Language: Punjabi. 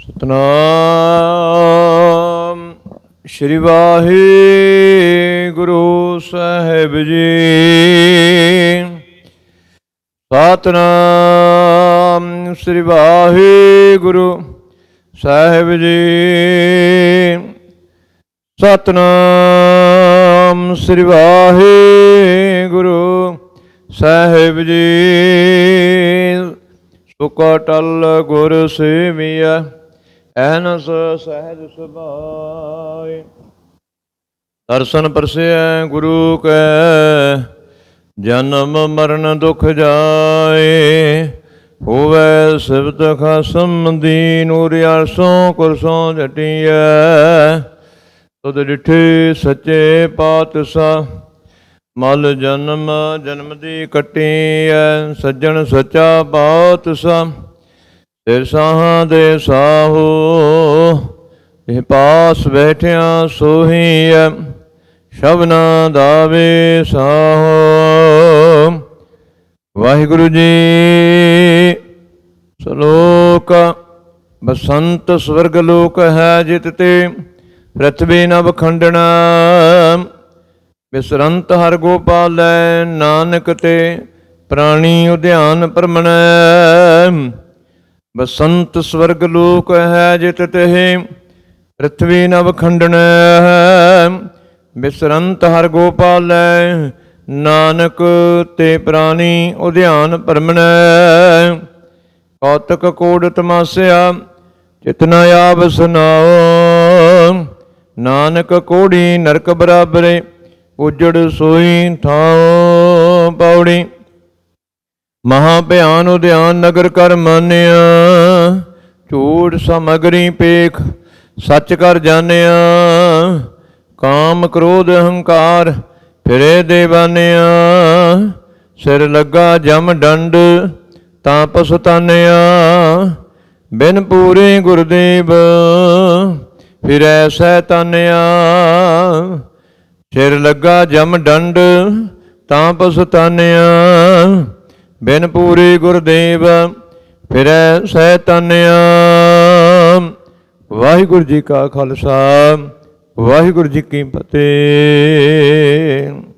ਸਤਨਾਮ। ਸ਼੍ਰੀ ਵਾਹਿਗੁਰੂ ਸਾਹਿਬ ਜੀ। ਸਤਨਾਮ। ਸ਼੍ਰੀ ਵਾਹਿਗੁਰੂ ਸਾਹਿਬ ਜੀ। ਸਤਨਾਮ। ਸ੍ਰੀ ਵਾਹਿਗੁਰੂ ਸਾਹਿਬ ਜੀ। ਸੁਕਾ ਟਲ ਗੁਰ ਸੇਵੀਆ ਐਨਸ ਸਹਿਜ ਸੁਭਾਈ ਦਰਸ਼ਨ ਪਰਸਿਐ ਗੁਰੂ ਕੈ, ਜਨਮ ਮਰਨ ਦੁਖ ਜਾਏ। ਹੋਵੇ ਸਿਵਤ ਖਸਮ ਦੀਨ ਉਰਿਆਸੋਂ ਕੁਰਸੋਂ ਜਟੀਐ। ਤੁਧ ਡਿਠੇ ਸੱਚੇ ਪਾਤਸ਼ਾਹ, ਮਲ ਜਨਮ ਜਨਮ ਦੀ ਕੱਟੀ ਐ ਸੱਜਣ ਸੱਚਾ ਪਾਤਸ਼ਾਹ ਤੇਰ ਸਾਹਾਂ ਦੇ ਸਾਹੋ, ਇਹ ਪਾਸ ਬੈਠਿਆ ਸੋਹੀ ਐ, ਸ਼ਬਨਾ ਦਾਵੇ ਸਾਹੋ। ਵਾਹਿਗੁਰੂ ਜੀ, ਸ਼ਲੋਕ, ਬਸੰਤ ਸਵਰਗ ਲੋਕ ਹੈ ਜਿਤ ਤੇ, ਪ੍ਰਥਵੀ ਨਵ ਖੰਡਣਾ ਬਿਸਰੰਤ ਹਰ ਗੋਪਾਲੈ ਨਾਨਕ ਤੇ ਪ੍ਰਾਣੀ ਉਧਿਆਨ ਪਰਮਣੈ। ਬਸੰਤ ਸਵਰਗ ਲੋਕ ਹੈ ਜਿਤ ਤੇ ਪ੍ਰਥਵੀ ਨਭ ਖੰਡਣੈ ਬਿਸਰੰਤ ਹਰ ਗੋਪਾਲੈ ਨਾਨਕ ਤੇ ਪ੍ਰਾਣੀ ਉਧਿਆਨ ਪਰਮਣੈ ਕੌਤਕ ਕੋੜ ਤਮਾਸਿਆ ਚਿਤਨਾ ਆਪ ਸੁਨਾਓ ਨਾਨਕ ਕੋੜੀ ਨਰਕ ਬਰਾਬਰੇ, ਉਜੜ ਸੋਈ ਥਾਉ। ਪੌੜੀ ਮਹਾ ਭਿਆਨ ਉਦਿਆਨ ਨਗਰ ਕਰ ਮਾਨਿਆ, ਝੂਠ ਸਮਗਰੀ ਪੇਖ ਸੱਚ ਕਰ ਜਾਣਿਆ, ਕਾਮ ਕ੍ਰੋਧ ਹੰਕਾਰ ਫਿਰੇ ਦੇਵਾਨਿਆ, ਸਿਰ ਲੱਗਾ ਜਮ ਡੰਡ ਤਾਂ ਪਸਤਾਨਿਆ ਬਿਨ ਪੂਰੇ ਗੁਰਦੇਵ ਫਿਰੈ ਸੈਤਾਨਿਆ, ਸਿਰ ਲੱਗਾ ਜਮ ਡੰਡ ਤਾਂ ਪਸਤਾਨਿਆ ਬਿਨ ਪੂਰੀ ਗੁਰਦੇਵ ਫਿਰੈ ਸੈਤਾਨਿਆ। ਵਾਹਿਗੁਰੂ ਜੀ ਕਾ ਖਾਲਸਾ ਵਾਹਿਗੁਰੂ ਜੀ ਕੀ ਫਤਿਹ।